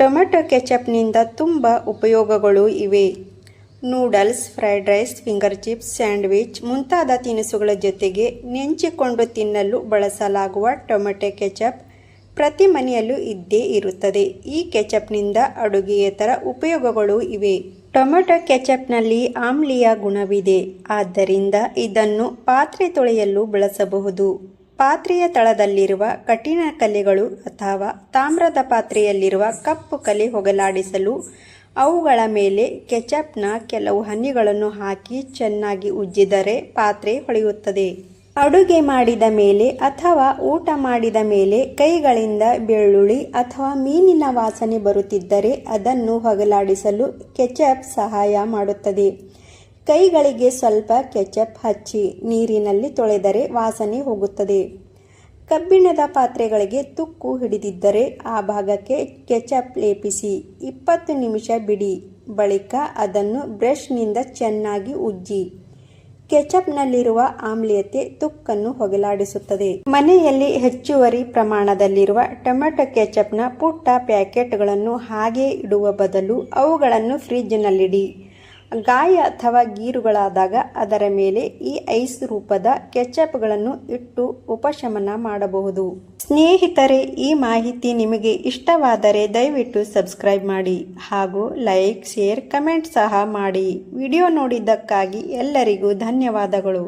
Tomato ಕೆಚಪ್ನಿಂದ ತುಂಬ ಉಪಯೋಗಗಳು ಇವೆ. Noodles, fried rice, finger chips, sandwich ಮುಂತಾದ ತಿನಿಸುಗಳ ಜೊತೆಗೆ ನೆಂಚಿಕೊಂಡು ತಿನ್ನಲು ಬಳಸಲಾಗುವ ಟೊಮೆಟೊ ಕೆಚಪ್ ಪ್ರತಿ ಮನೆಯಲ್ಲೂ ಇದ್ದೇ ಇರುತ್ತದೆ. ಈ ಕೆಚಪ್ನಿಂದ ಅಡುಗೆಯೇತರ ಉಪಯೋಗಗಳು ಇವೆ. ಟೊಮೆಟೊ ಕೆಚಪ್ನಲ್ಲಿ ಆಮ್ಲೀಯ ಗುಣವಿದೆ. ಆದ್ದರಿಂದ ಇದನ್ನು ಪಾತ್ರೆ ತೊಳೆಯಲು ಬಳಸಬಹುದು. ಪಾತ್ರೆಯ ತಳದಲ್ಲಿರುವ ಕಠಿಣ ಕಲೆಗಳು ಅಥವಾ ತಾಮ್ರದ ಪಾತ್ರೆಯಲ್ಲಿರುವ ಕಪ್ಪು ಕಲೆ ಹೊಗಲಾಡಿಸಲು ಅವುಗಳ ಮೇಲೆ ಕೆಚಪ್ನ ಕೆಲವು ಹನಿಗಳನ್ನು ಹಾಕಿ ಚೆನ್ನಾಗಿ ಉಜ್ಜಿದರೆ ಪಾತ್ರೆ ಹೊಳೆಯುತ್ತದೆ. ಅಡುಗೆ ಮಾಡಿದ ಮೇಲೆ ಅಥವಾ ಊಟ ಮಾಡಿದ ಮೇಲೆ ಕೈಗಳಿಂದ ಬೆಳ್ಳುಳ್ಳಿ ಅಥವಾ ಮೀನಿನ ವಾಸನೆ ಬರುತ್ತಿದ್ದರೆ ಅದನ್ನು ಹೊಗಲಾಡಿಸಲು ಕೆಚಪ್ ಸಹಾಯ ಮಾಡುತ್ತದೆ. ಕೈಗಳಿಗೆ ಸ್ವಲ್ಪ ಕೆಚಪ್ ಹಚ್ಚಿ ನೀರಿನಲ್ಲಿ ತೊಳೆದರೆ ವಾಸನೆ ಹೋಗುತ್ತದೆ. ಕಬ್ಬಿಣದ ಪಾತ್ರೆಗಳಿಗೆ ತುಕ್ಕು ಹಿಡಿದಿದ್ದರೆ ಆ ಭಾಗಕ್ಕೆ ಕೆಚಪ್ ಲೇಪಿಸಿ ಇಪ್ಪತ್ತು ನಿಮಿಷ ಬಿಡಿ. ಬಳಿಕ ಅದನ್ನು ಬ್ರಷ್ನಿಂದ ಚೆನ್ನಾಗಿ ಉಜ್ಜಿ. ಕೆಚಪ್ನಲ್ಲಿರುವ ಆಮ್ಲೀಯತೆ ತುಕ್ಕನ್ನು ಹೊಗಲಾಡಿಸುತ್ತದೆ. ಮನೆಯಲ್ಲಿ ಹೆಚ್ಚುವರಿ ಪ್ರಮಾಣದಲ್ಲಿರುವ ಟೊಮೆಟೊ ಕೆಚಪ್ನ ಪುಟ್ಟ ಪ್ಯಾಕೆಟ್ಗಳನ್ನು ಹಾಗೆ ಇಡುವ ಬದಲು ಅವುಗಳನ್ನು ಫ್ರಿಜ್ನಲ್ಲಿಡಿ. ಗಾಯ ಅಥವಾ ಗೀರುಗಳಾದಾಗ ಅದರ ಮೇಲೆ ಈ ಐಸ್ ರೂಪದ ಕೆಚಪ್ಗಳನ್ನು ಇಟ್ಟು ಉಪಶಮನ ಮಾಡಬಹುದು. ಸ್ನೇಹಿತರೆ, ಈ ಮಾಹಿತಿ ನಿಮಗೆ ಇಷ್ಟವಾದರೆ ದಯವಿಟ್ಟು ಸಬ್ಸ್ಕ್ರೈಬ್ ಮಾಡಿ ಹಾಗೂ ಲೈಕ್, ಶೇರ್, ಕಮೆಂಟ್ ಸಹ ಮಾಡಿ. ವಿಡಿಯೋ ನೋಡಿದ್ದಕ್ಕಾಗಿ ಎಲ್ಲರಿಗೂ ಧನ್ಯವಾದಗಳು.